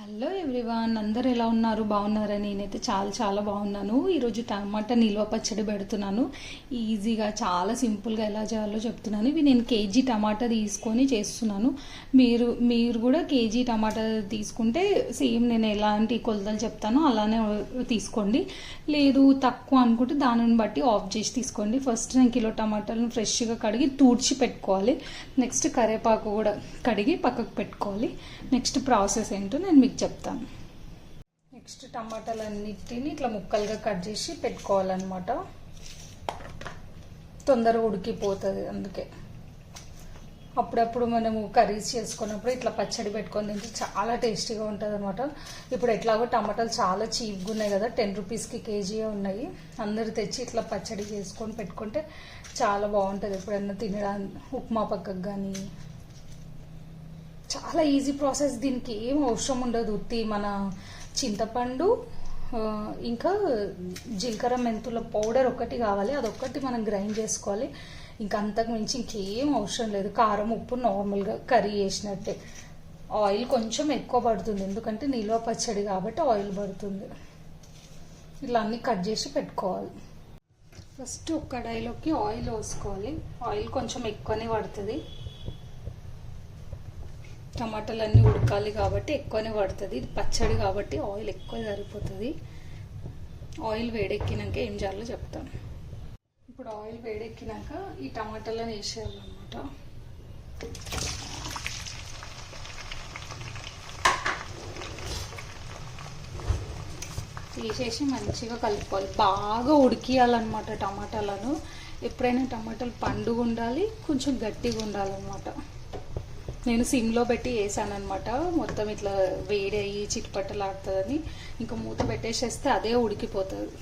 Hello everyone అందరు ఎలా ఉన్నారు? బాగున్నారా? నేనైతే చాలా చాలా బాగున్నాను. ఈరోజు టమాటా నిల్వ పచ్చడి పెడుతున్నాను. ఈజీగా చాలా సింపుల్గా ఎలా చేయాలో చెప్తున్నాను. ఇవి నేను కేజీ టమాటా తీసుకొని చేస్తున్నాను. మీరు మీరు కూడా కేజీ టమాటా తీసుకుంటే సేమ్ నేను ఎలాంటి కొలతలు చెప్తానో అలానే తీసుకోండి. లేదు తక్కువ అనుకుంటే దానిని బట్టి ఆఫ్ చేసి తీసుకోండి. ఫస్ట్ నేను కిలో టమాటాలను ఫ్రెష్గా కడిగి తూడ్చి పెట్టుకోవాలి. నెక్స్ట్ కరివేపాకు కూడా కడిగి పక్కకు పెట్టుకోవాలి. నెక్స్ట్ ప్రాసెస్ ఏంటో నేను మీకు చెప్తాను. నెక్స్ట్ టమాటాలన్నిటిని ఇట్లా ముక్కలుగా కట్ చేసి పెట్టుకోవాలన్నమాట. తొందరగా ఉడికిపోతుంది అందుకే. అప్పుడప్పుడు మనము కర్రీస్ చేసుకున్నప్పుడు ఇట్లా పచ్చడి పెట్టుకొని తింటే చాలా టేస్టీగా ఉంటుంది అనమాట ఇప్పుడు ఎట్లాగో టమాటాలు చాలా చీప్గా ఉన్నాయి కదా టెన్ రూపీస్కి కేజీ ఉన్నాయి. అందరు తెచ్చి ఇట్లా పచ్చడి చేసుకొని పెట్టుకుంటే చాలా బాగుంటుంది. ఎప్పుడన్నా తినడానికి ఉప్మా పక్కకు కానీ చాలా ఈజీ ప్రాసెస్ దీనికి ఏం అవసరం ఉండదు. ఉత్తి మన చింతపండు ఇంకా జీలకర్ర మెంతుల పౌడర్ ఒకటి కావాలి. అదొక్కటి మనం గ్రైండ్ చేసుకోవాలి. ఇంకా అంతకు మించి ఇంకేం అవసరం లేదు. కారం ఉప్పు నార్మల్గా కర్రీ చేసినట్టే. ఆయిల్ కొంచెం ఎక్కువ పడుతుంది. ఎందుకంటే నిల్వ పచ్చడి కాబట్టి ఆయిల్ పడుతుంది. ఇలా అన్నీ కట్ చేసి పెట్టుకోవాలి. ఫస్ట్ ఒక కడాయిలోకి ఆయిల్ వేసుకోవాలి ఆయిల్ కొంచెం ఎక్కువనే పడుతుంది. టమాటాలు అన్నీ ఉడకాలి కాబట్టి ఎక్కువనే పడుతుంది. ఇది పచ్చడి కాబట్టి ఆయిల్ ఎక్కువ సరిపోతుంది. ఆయిల్ వేడెక్కినాక ఏం చేయాలో చెప్తాను. ఇప్పుడు ఆయిల్ వేడెక్కినాక ఈ టమాటాలను వేసేయాలన్నమాట. తీసేసి మంచిగా కలుపుకోవాలి. బాగా ఉడికియాలన్నమాట టమాటాలను. ఎప్పుడైనా టమాటాలు పండుగ ఉండాలి కొంచెం గట్టిగా ఉండాలన్నమాట. నేను సిమ్లో పెట్టి వేసాను అనమాట మొత్తం ఇట్లా వేడి అయ్యి చిట్పట్టలు ఇంకా మూత పెట్టేసేస్తే అదే ఉడికిపోతుంది.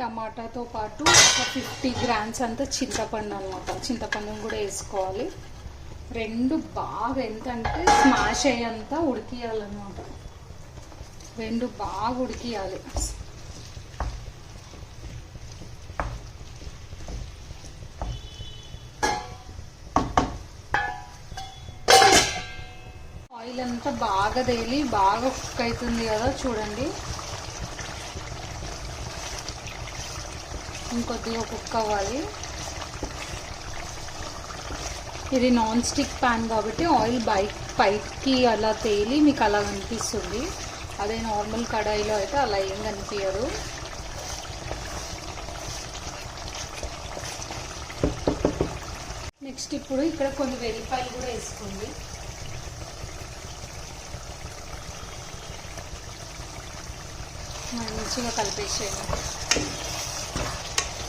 టమాటాతో పాటు ఒక ఫిఫ్టీ గ్రామ్స్ అంతా చింతపండు అనమాట చింతపండును కూడా వేసుకోవాలి. రెండు బాగా ఎంత అంటే స్మాష్ అయ్యేంత ఉడికియాలన్నమాట. రెండు బాగా ఉడికియాలి. ఆయిల్ అంతా బాగా తేలి బాగా కుక్ అవుతుంది కదా చూడండి. ఇంకొద్దిగా కుక్ అవ్వాలి. ఇది నాన్ స్టిక్ ప్యాన్ కాబట్టి ఆయిల్ బైక్ పైకి అలా తేలి మీకు అలా కనిపిస్తుంది అదే నార్మల్ కడాయిలో అయితే అలా ఏం కనిపించదు నెక్స్ట్ ఇప్పుడు ఇక్కడ కొన్ని వెల్లిపాయలు కూడా వేసుకోండి. మంచిగా కలిపేసేయండి.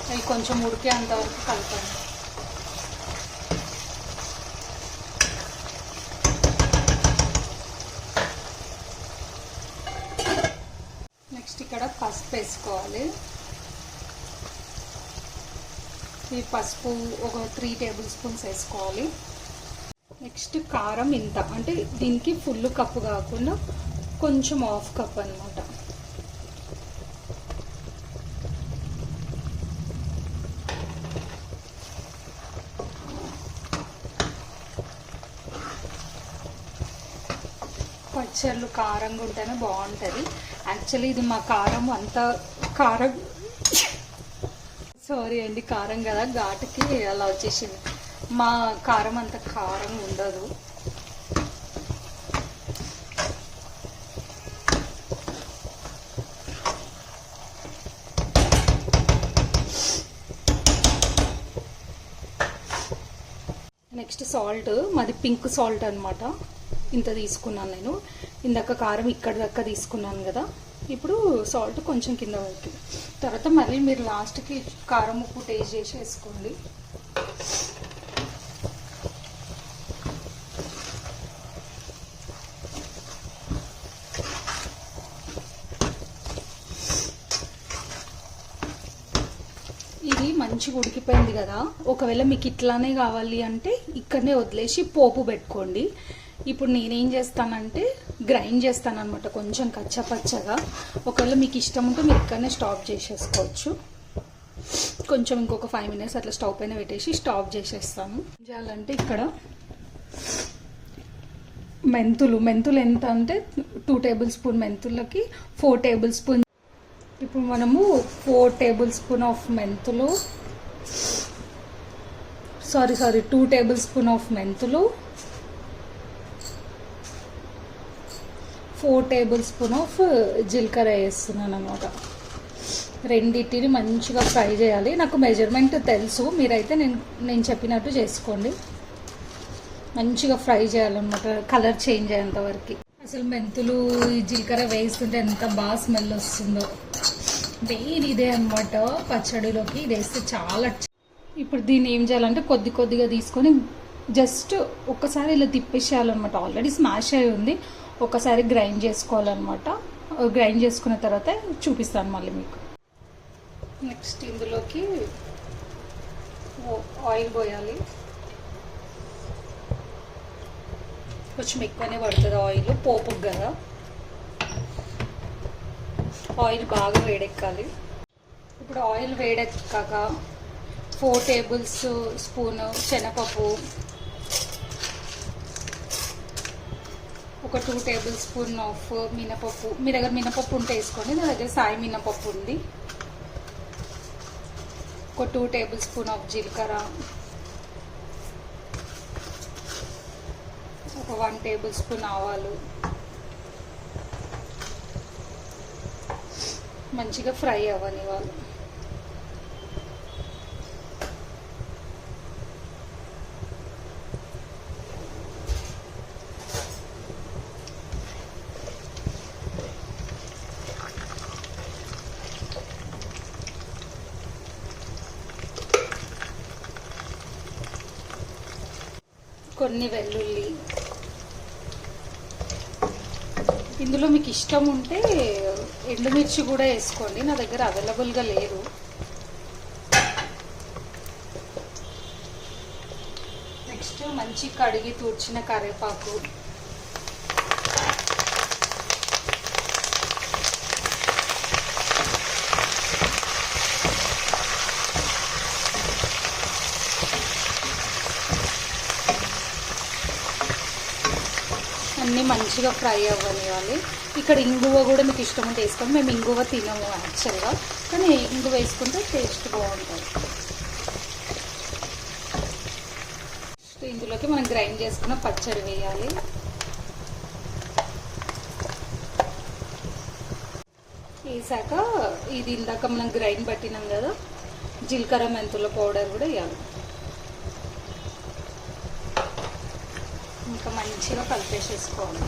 అవి కొంచెం ఉడికే అంతవరకు కలపండి. నెక్స్ట్ ఇక్కడ పసుపు వేసుకోవాలి. ఈ పసుపు ఒక త్రీ టేబుల్ స్పూన్స్ వేసుకోవాలి. నెక్స్ట్ కారం ఇంత అంటే దీనికి ఫుల్ కప్పు కాకుండా కొంచెం హాఫ్ కప్ అనమాట పచ్చళ్ళు కారంగా ఉంటేనే బాగుంటుంది. యాక్చువల్లీ ఇది మా కారం అంత కారం సారీ అండి కారం కదా. ఘాటుకి అలా వచ్చేసింది. మా కారం అంత కారం ఉండదు. నెక్స్ట్ సాల్ట్ మాది పింక్ సాల్ట్ అనమాట ఇంత తీసుకున్నాను నేను. ఇందాక కారం ఇక్కడ దాకా తీసుకున్నాను కదా. ఇప్పుడు సాల్ట్ కొంచెం కింద పడుతుంది. తర్వాత మళ్ళీ మీరు లాస్ట్కి కారం ఉప్పు టేస్ట్ చేసి వేసుకోండి ఇది మంచిగా ఉడికిపోయింది కదా. ఒకవేళ మీకు ఇట్లానే కావాలి అంటే ఇక్కడనే వదిలేసి పోపు పెట్టుకోండి. ఇప్పుడు నేనేం చేస్తానంటే గ్రైండ్ చేస్తాను అనమాట కొంచెం కచ్చపచ్చగా. ఒకవేళ మీకు ఇష్టం ఉంటే మీరు ఇక్కడనే స్టాప్ చేసేసుకోవచ్చు. కొంచెం ఇంకొక ఫైవ్ మినిట్స్ అట్లా స్టవ్ పైన పెట్టేసి స్టాప్ చేసేస్తాను. ఏం చేయాలంటే ఇక్కడ మెంతులు మెంతులు ఎంత అంటే టూ టేబుల్ స్పూన్ మెంతులకి ఫోర్ టేబుల్ స్పూన్. ఇప్పుడు మనము ఫోర్ టేబుల్ స్పూన్ ఆఫ్ మెంతులు sorry sorry two tablespoon of మెంతులు ఫోర్ టేబుల్ స్పూన్ ఆఫ్ జీలకర్ర వేస్తున్నాను అనమాట రెండింటిని మంచిగా ఫ్రై చేయాలి. నాకు మెజర్మెంట్ తెలుసు. మీరైతే నేను నేను చెప్పినట్టు చేసుకోండి. మంచిగా ఫ్రై చేయాలన్నమాట. కలర్ చేంజ్ అయ్యేంత వరకు. అసలు మెంతులు ఈ జీలకర్ర వేస్తుంటే ఎంత బాగా స్మెల్ వస్తుందో. మెయిన్ ఇదే అనమాట పచ్చడిలోకి ఇది వేస్తే చాలా ఇప్పుడు దీన్ని ఏం చేయాలంటే కొద్ది కొద్దిగా తీసుకొని జస్ట్ ఒక్కసారి ఇలా తిప్పేసేయాలన్నమాట. ఆల్రెడీ స్మాష్ అయి ఉంది. ఒకసారి గ్రైండ్ చేసుకోవాలన్నమాట. గ్రైండ్ చేసుకున్న తర్వాత చూపిస్తాను మళ్ళీ మీకు. నెక్స్ట్ ఇందులోకి ఆయిల్ పోయాలి. కొంచెం ఎక్కువనే పడుతుంది ఆయిల్ పోపు కదా. ఆయిల్ బాగా వేడెక్కాలి. ఇప్పుడు ఆయిల్ వేడెక్కాక ఫోర్ టేబుల్స్ స్పూను శనగపప్పు ఒక టూ టేబుల్ స్పూన్ ఆఫ్ మినపప్పు మీ దగ్గర మినపప్పు ఉంటే వేసుకోండి. నా దగ్గర సాయి మినపప్పు ఉంది. ఒక టూ టేబుల్ స్పూన్ ఆఫ్ జీలకర్ర. ఒక వన్ టేబుల్ స్పూన్ ఆవాలు. మంచిగా ఫ్రై అవ్వని వాళ్ళు కొన్ని వెల్లుల్లి. ఇందులో మీకు ఇష్టం ఉంటే ఎండుమిర్చి కూడా వేసుకోండి. నా దగ్గర అవైలబుల్గా లేదు నెక్స్ట్ మంచి కడిగి తూర్చిన కరివేపాకు. అన్నీ మంచిగా ఫ్రై అవ్వనివ్వాలి. ఇక్కడ ఇంగువ కూడా మీకు ఇష్టం ఉంటే వేసుకోండి. మేము ఇంగువ తినము యాక్చువల్గా కానీ ఇంగువ వేసుకుంటే టేస్ట్ బాగుంటుంది. ఇందులోకి మనం గ్రైండ్ చేసుకున్న పచ్చడి వేయాలి. వేసాక ఇది ఇందాక మనం గ్రైండ్ పట్టినాం కదా జీలకర్ర మెంతుల పౌడర్ కూడా వేయాలి ఇంకా మంచిగా కలిపేసేసుకోవాలి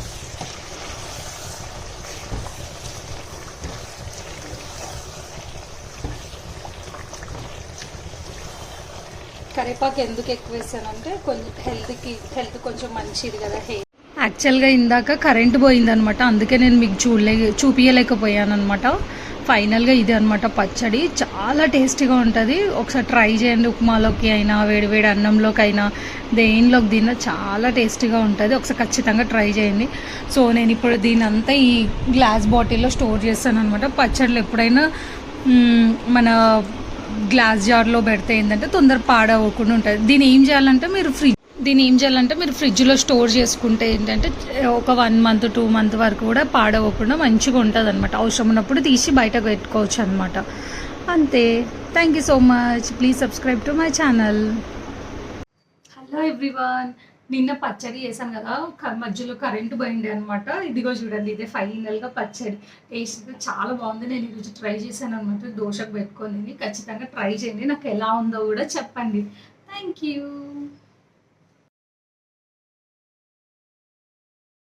కరివేపాకు ఎందుకు ఎక్కువ వేసానంటే కొంచెం హెల్త్కి హెల్త్ కొంచెం మంచిది కదా హెయిర్ యాక్చువల్గా ఇందాక కరెంట్ పోయిందనమాట అందుకే నేను మీకు చూడలే చూపించలేకపోయాను అనమాట ఫైనల్గా ఇది అనమాట పచ్చడి. చాలా టేస్టీగా ఉంటుంది. ఒకసారి ట్రై చేయండి ఉప్మాలోకి అయినా వేడివేడి అన్నంలోకి అయినా దేనిలోకి తిన్నా చాలా టేస్టీగా ఉంటుంది. ఒకసారి ఖచ్చితంగా ట్రై చేయండి. సో నేను ఇప్పుడు దీని అంతా ఈ గ్లాస్ బాటిల్లో స్టోర్ చేస్తాను అనమాట పచ్చళ్ళు ఎప్పుడైనా మన గ్లాస్ జార్లో పెడితే ఏంటంటే తొందర పాడవకుండా ఉంటుంది. దీన్ని ఏం చేయాలంటే మీరు ఫ్రిడ్జ్ దీన్ని ఏం చేయాలంటే మీరు ఫ్రిడ్జ్లో స్టోర్ చేసుకుంటే ఏంటంటే ఒక వన్ మంత్ టూ మంత్ వరకు కూడా పాడవకుండా మంచిగా ఉంటుంది అనమాట అవసరం ఉన్నప్పుడు తీసి బయటకు పెట్టుకోవచ్చు అనమాట అంతే. Thank you so much please subscribe to my channel hello everyone నిన్న పచ్చడి చేశాను కదా. క- మధ్యలో కరెంటు పోయింది అనమాట ఇదిగో చూడండి ఇదే ఫైనల్గా పచ్చడి. టేస్ట్ అయితే చాలా బాగుంది. నేను ఈరోజు ట్రై చేశాను అనమాట దోశకు పెట్టుకొని ఖచ్చితంగా ట్రై చేయండి. నాకు ఎలా ఉందో కూడా చెప్పండి. Thank you